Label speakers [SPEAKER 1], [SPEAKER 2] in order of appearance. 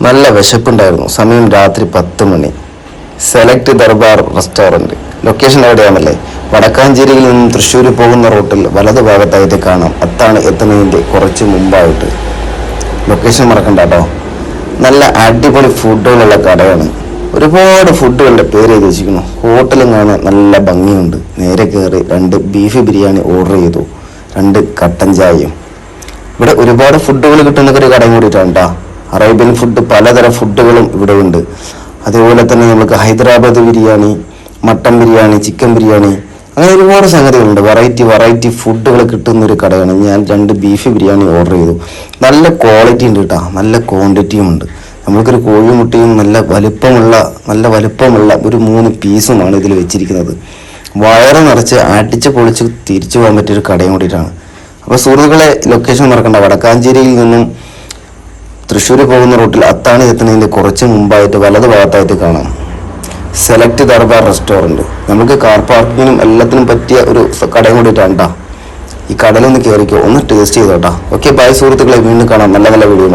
[SPEAKER 1] നല്ല വിശപ്പുണ്ടായിരുന്നു. സമയം രാത്രി പത്ത് മണി. സെലക്ട് ദർബാർ റെസ്റ്റോറന്റ് ലൊക്കേഷൻ എവിടെയാണല്ലേ? വടക്കാഞ്ചേരിയിൽ നിന്നും തൃശ്ശൂർ പോകുന്ന റൂട്ടിൽ വലതു ഭാഗത്തായിട്ട് കാണാം. അത്താണ് എത്തുന്നതിന്റെ കുറച്ച് മുമ്പായിട്ട്. ലൊക്കേഷൻ മറക്കണ്ട കേട്ടോ നല്ല അടിപൊളി ഫുഡുകളുള്ള കടയാണ്. ഒരുപാട് ഫുഡുകളുടെ പേര് എഴുതി വെച്ചിരിക്കുന്നു. ഹോട്ടലും കാണാൻ നല്ല ഭംഗിയുണ്ട്. നേരെ കയറി രണ്ട് ബീഫ് ബിരിയാണി ഓർഡർ ചെയ്തു. രണ്ട് കട്ടൻ ചായയും. ഇവിടെ ഒരുപാട് ഫുഡുകൾ കിട്ടുന്ന ഒരു കടയും കൂടിയിട്ടാണ് കേട്ടോ അറേബ്യൻ ഫുഡ് പലതരം ഫുഡുകളും ഇവിടെ ഉണ്ട്. അതേപോലെ തന്നെ നമുക്ക് ഹൈദരാബാദ് ബിരിയാണി മട്ടൻ ബിരിയാണി ചിക്കൻ ബിരിയാണി അങ്ങനെ ഒരുപാട് സംഗതികളുണ്ട്. വെറൈറ്റി വെറൈറ്റി ഫുഡുകൾ കിട്ടുന്ന ഒരു കടയാണ്. ഞാൻ രണ്ട് ബീഫ് ബിരിയാണി ഓർഡർ ചെയ്തു. നല്ല ക്വാളിറ്റി ഉണ്ട് കേട്ടോ നല്ല ക്വാണ്ടിറ്റിയും ഉണ്ട്. നമുക്കൊരു കോഴിമുട്ടയും നല്ല വലുപ്പമുള്ള നല്ല വലുപ്പമുള്ള ഒരു മൂന്ന് പീസുമാണ് ഇതിൽ വെച്ചിരിക്കുന്നത്. വയറ് നിറച്ച് അടിച്ച് പൊളിച്ച് തിരിച്ചു പോകാൻ പറ്റിയൊരു കടയും കൂടിയിട്ടാണ്. അപ്പോൾ സുഹൃത്തുക്കളെ ലൊക്കേഷൻ മറക്കണ്ട. വടക്കാഞ്ചേരിയിൽ നിന്നും തൃശ്ശൂർ പോകുന്ന റൂട്ടിൽ അത്താണി എത്തുന്നതിന്റെ കുറച്ച് മുമ്പായിട്ട് വലത് ഭാഗത്തായിട്ട് കാണാം. സെലക്ട് ദർബാർ റെസ്റ്റോറന്റ് നമുക്ക് കാർ പാർക്കിങ്ങിനും എല്ലാത്തിനും പറ്റിയ ഒരു കടയും കൂടിയിട്ടാണ് കേട്ടോ ഈ കടലൊന്ന് കയറിക്കോ ഒന്ന് ടേസ്റ്റ് ചെയ്തോട്ടാ. ഓക്കെ ബൈ സുഹൃത്തുക്കളെ. വീണ്ടും കാണാം. നല്ല നല്ല വീഡിയോ